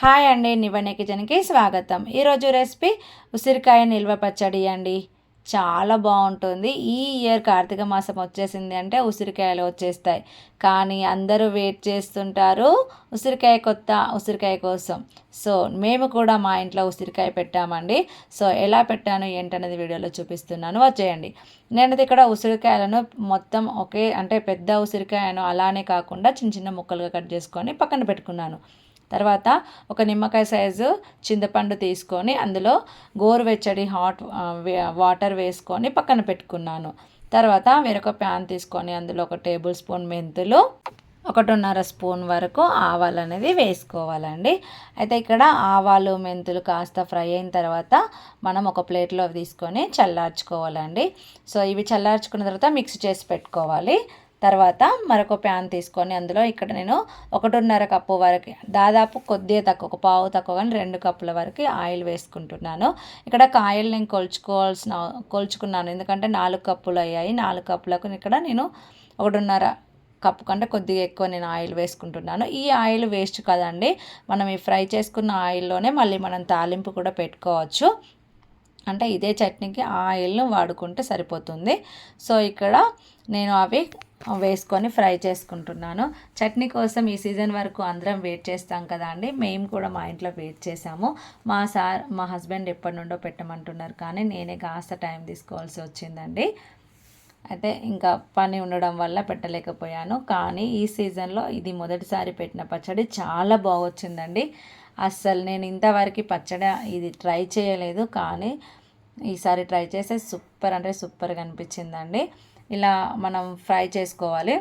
Hi అండి నివనే కిచెన్కి స్వాగతం. ఈరోజు రెసిపీ ఉసిరికాయ నిల్వ పచ్చడి అండి. చాలా బాగుంటుంది. ఈ ఇయర్ కార్తీక మాసం వచ్చేసింది అంటే ఉసిరికాయలు వచ్చేస్తాయి. కానీ అందరూ వెయిట్ చేస్తుంటారు ఉసిరికాయ కొత్త ఉసిరికాయ కోసం. సో మేము కూడా మా ఇంట్లో ఉసిరికాయ పెట్టామండి. సో ఎలా పెట్టాను ఏంటనేది వీడియోలో చూపిస్తున్నాను. వచ్చేయండి. నేను ఇక్కడ ఉసిరికాయలను మొత్తం ఒకే అంటే పెద్ద ఉసిరికాయను అలానే కాకుండా చిన్న చిన్న ముక్కలుగా కట్ చేసుకొని పక్కన పెట్టుకున్నాను. తర్వాత ఒక నిమ్మకాయ సైజు చింతపండు తీసుకొని అందులో గోరువెచ్చడి హాట్ వాటర్ వేసుకొని పక్కన పెట్టుకున్నాను. తర్వాత వేరొక ప్యాన్ తీసుకొని అందులో ఒక టేబుల్ స్పూన్ మెంతులు ఒకటిన్నర స్పూన్ వరకు ఆవాలు అనేది వేసుకోవాలండి. అయితే ఇక్కడ ఆవాలు మెంతులు కాస్త ఫ్రై అయిన తర్వాత మనం ఒక ప్లేట్లో తీసుకొని చల్లార్చుకోవాలండి. సో ఇవి చల్లార్చుకున్న తర్వాత మిక్స్ చేసి పెట్టుకోవాలి. తర్వాత మరొక ప్యాన్ తీసుకొని అందులో ఇక్కడ నేను ఒకటిన్నర కప్పు వరకు దాదాపు కొద్దిగా తక్కువ ఒక పావు తక్కువ కానీ రెండు కప్పుల వరకు ఆయిల్ వేసుకుంటున్నాను. ఇక్కడ కాయలు నేను కొలుచుకోవాల్సిన కొలుచుకున్నాను. ఎందుకంటే నాలుగు కప్పులు అయ్యాయి. నాలుగు కప్పులకు ఇక్కడ నేను ఒకటిన్నర కప్పు కంటే కొద్దిగా ఎక్కువ నేను ఆయిల్ వేసుకుంటున్నాను. ఈ ఆయిల్ వేస్ట్ కదండి మనం ఈ ఫ్రై చేసుకున్న ఆయిల్లోనే మళ్ళీ మనం తాలింపు కూడా పెట్టుకోవచ్చు. అంటే ఇదే చట్నీకి ఆయిల్ను వాడుకుంటే సరిపోతుంది. సో ఇక్కడ నేను అవి వేసుకొని ఫ్రై చేసుకుంటున్నాను. చట్నీ కోసం ఈ సీజన్ వరకు అందరం వెయిట్ చేస్తాం కదా అండి. మేము కూడా మా ఇంట్లో వెయిట్ చేసాము మా సార్ మా హస్బెండ్ ఎప్పటి నుండో పెట్టమంటున్నారు కానీ నేనే కాస్త టైం తీసుకోవాల్సి వచ్చిందండి. అయితే ఇంకా పని ఉండడం వల్ల పెట్టలేకపోయాను. కానీ ఈ సీజన్లో ఇది మొదటిసారి పెట్టిన పచ్చడి చాలా బాగొచ్చిందండి. అస్సలు నేను ఇంతవరకు పచ్చడి ఇది ట్రై చేయలేదు కానీ ఈసారి ట్రై చేస్తే సూపర్ అంటే సూపర్గా అనిపించిందండి. ఇలా మనం ఫ్రై చేసుకోవాలి.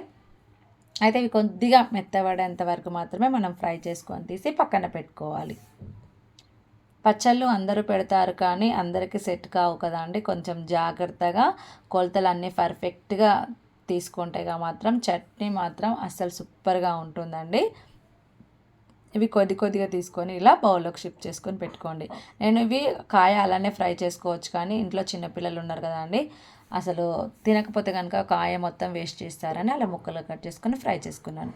అయితే ఇవి కొద్దిగా మెత్తబడేంత వరకు మాత్రమే మనం ఫ్రై చేసుకొని తీసి పక్కన పెట్టుకోవాలి. పచ్చళ్ళు అందరూ పెడతారు కానీ అందరికీ సెట్ కావు కదా అండి. కొంచెం జాగ్రత్తగా కొలతలు అన్నీ పర్ఫెక్ట్గా తీసుకుంటే మాత్రం చట్నీ మాత్రం అస్సలు సూపర్గా ఉంటుందండి. ఇవి కొద్ది కొద్దిగా తీసుకొని ఇలా బౌల్లోకి షిఫ్ట్ చేసుకొని పెట్టుకోండి. నేను ఇవి కాయ అలానే ఫ్రై చేసుకోవచ్చు కానీ ఇంట్లో చిన్నపిల్లలు ఉన్నారు కదా అండి. అసలు తినకపోతే కనుక కాయ మొత్తం వేస్ట్ చేస్తారని అలా ముక్కలు కట్ చేసుకొని ఫ్రై చేసుకున్నాను.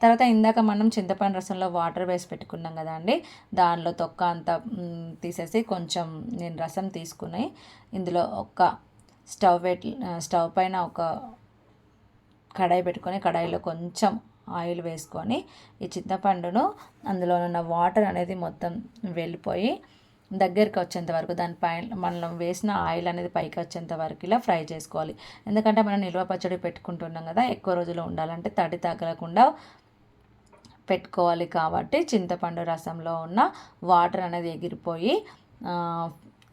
తర్వాత ఇందాక మనం చింతపండు రసంలో వాటర్ వేసి పెట్టుకున్నాం కదా అండి దానిలో తొక్క అంతా తీసేసి కొంచెం నేను రసం తీసుకుని ఇందులో ఒక స్టవ్ పెట్టి స్టవ్ పైన ఒక కడాయి పెట్టుకొని కడాయిలో కొంచెం ఆయిల్ వేసుకొని ఈ చింతపండును అందులో ఉన్న వాటర్ అనేది మొత్తం వెళ్ళిపోయి దగ్గరికి వచ్చేంత వరకు దానిపైన మనం వేసిన ఆయిల్ అనేది పైకి వచ్చేంత వరకు ఇలా ఫ్రై చేసుకోవాలి. ఎందుకంటే మనం నిల్వ పచ్చడి పెట్టుకుంటున్నాం కదా ఎక్కువ రోజులు ఉండాలంటే తడి తగలకుండా పెట్టుకోవాలి కాబట్టి చింతపండు రసంలో ఉన్న వాటర్ అనేది ఎగిరిపోయి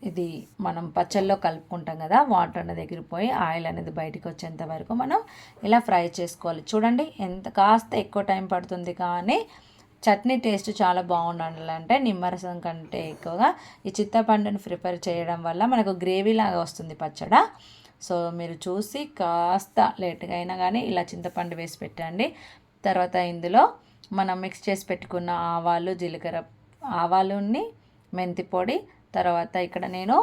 ఇది మనం పచ్చళ్ళలో కలుపుకుంటాం కదా వాటర్ అనేది ఎగిరిపోయి ఆయిల్ అనేది బయటికి వచ్చేంత వరకు మనం ఇలా ఫ్రై చేసుకోవాలి. చూడండి ఎంత కాస్త ఎక్కువ టైం పడుతుంది కానీ చట్నీ టేస్ట్ చాలా బాగుండాలంటే నిమ్మరసం కంటే ఎక్కువగా ఈ చింతపండును ప్రిపేర్ చేయడం వల్ల మనకు గ్రేవీ లాగా వస్తుంది పచ్చడ. సో మీరు చూసి కాస్త లేట్గా అయినా కానీ ఇలా చింతపండు వేసి పెట్టండి. తర్వాత ఇందులో మనం మిక్స్ చేసి పెట్టుకున్న ఆవాలు జీలకర్ర ఆవాలుని మెంతి పొడి తర్వాత ఇక్కడ నేను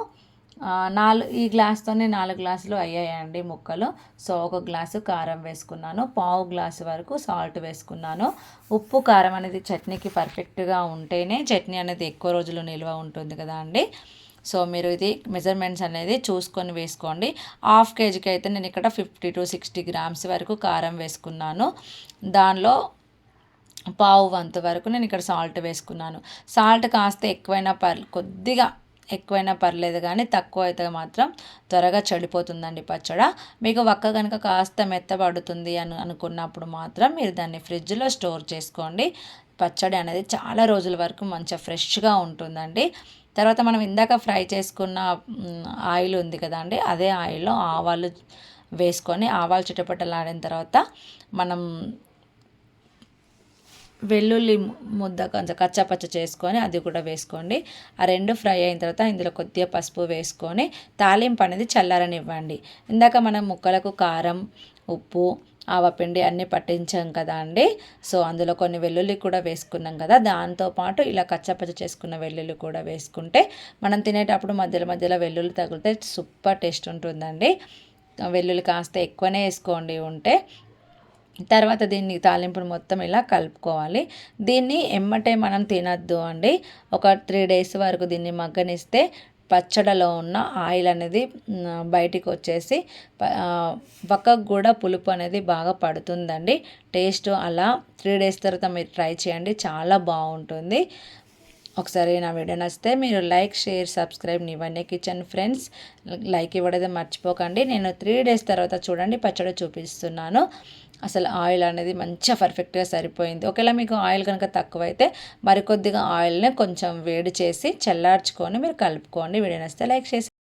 నాలుగు ఈ గ్లాస్తోనే నాలుగు గ్లాసులు అయ్యాయండి ముక్కలు. సో ఒక గ్లాసు కారం వేసుకున్నాను. పావు గ్లాసు వరకు సాల్ట్ వేసుకున్నాను. ఉప్పు కారం అనేది చట్నీకి పర్ఫెక్ట్గా ఉంటేనే చట్నీ అనేది ఎక్కువ రోజులు నిల్వ ఉంటుంది కదా అండి. సో మీరు ఇది మెజర్మెంట్స్ అనేది చూసుకొని వేసుకోండి. హాఫ్ కేజీకి అయితే నేను ఇక్కడ ఫిఫ్టీ టు సిక్స్టీ గ్రామ్స్ వరకు కారం వేసుకున్నాను. దానిలో పావు వంతు వరకు నేను ఇక్కడ సాల్ట్ వేసుకున్నాను. సాల్ట్ కాస్త ఎక్కువైనా పర్ కొద్దిగా ఎక్కువైనా పర్లేదు కానీ తక్కువ అయితే మాత్రం త్వరగా చెడిపోతుందండి పచ్చడ. మీకు వక్క కనుక కాస్త మెత్తబడుతుంది అని అనుకున్నప్పుడు మాత్రం మీరు దాన్ని ఫ్రిడ్జ్లో స్టోర్ చేసుకోండి. పచ్చడి అనేది చాలా రోజుల వరకు మంచిగా ఫ్రెష్గా ఉంటుందండి. తర్వాత మనం ఇందాక ఫ్రై చేసుకున్న ఆయిల్ ఉంది కదండి అదే ఆయిల్లో ఆవాలు వేసుకొని ఆవాలు చిటపటలాడిన తర్వాత మనం వెల్లుల్లి ముద్ద కొంచెం కచ్చపచ్చ చేసుకొని అది కూడా వేసుకోండి. ఆ రెండు ఫ్రై అయిన తర్వాత ఇందులో కొద్దిగా పసుపు వేసుకొని తాలింపు అనేది చల్లారనివ్వండి. ఇందాక మనం ముక్కలకు కారం ఉప్పు ఆవపిండి అన్నీ పట్టించాం కదా అండి. సో అందులో కొన్ని వెల్లుల్లి కూడా వేసుకున్నాం కదా. దాంతోపాటు ఇలా కచ్చపచ్చ చేసుకున్న వెల్లుల్లి కూడా వేసుకుంటే మనం తినేటప్పుడు మధ్యలో మధ్యలో వెల్లుల్లి తగిలితే సూపర్ టేస్ట్ ఉంటుందండి. వెల్లుల్లి కాస్త ఎక్కువనే వేసుకోండి. ఉంటే తర్వాత దీన్ని తాలింపును మొత్తం ఇలా కలుపుకోవాలి. దీన్ని ఎమ్మటే మనం తినద్దు అండి. ఒక త్రీ డేస్ వరకు దీన్ని మగ్గనిస్తే పచ్చడిలో ఉన్న ఆయిల్ అనేది బయటికి వచ్చేసి పక్కకు కూడా పులుపు అనేది బాగా పడుతుందండి. టేస్ట్ అలా త్రీ డేస్ తర్వాత మీరు ట్రై చేయండి. చాలా బాగుంటుంది. ఒకసారి నా వీడియో నచ్చితే మీరు లైక్ షేర్ సబ్స్క్రైబ్ ఇవన్నీ కిచెన్ ఫ్రెండ్స్ లైక్ ఇవ్వడం మర్చిపోకండి. నేను త్రీ డేస్ తర్వాత చూడండి పచ్చడి చూపిస్తున్నాను. అసలు ఆయిల్ అనేది మంచిగా పర్ఫెక్ట్గా సరిపోయింది. ఒకవేళ మీకు ఆయిల్ కనుక తక్కువైతే మరికొద్దిగా ఆయిల్ని కొంచెం వేడి చేసి చల్లార్చుకొని మీరు కలుపుకోండి. వీడియో నచ్చితే లైక్ చేసి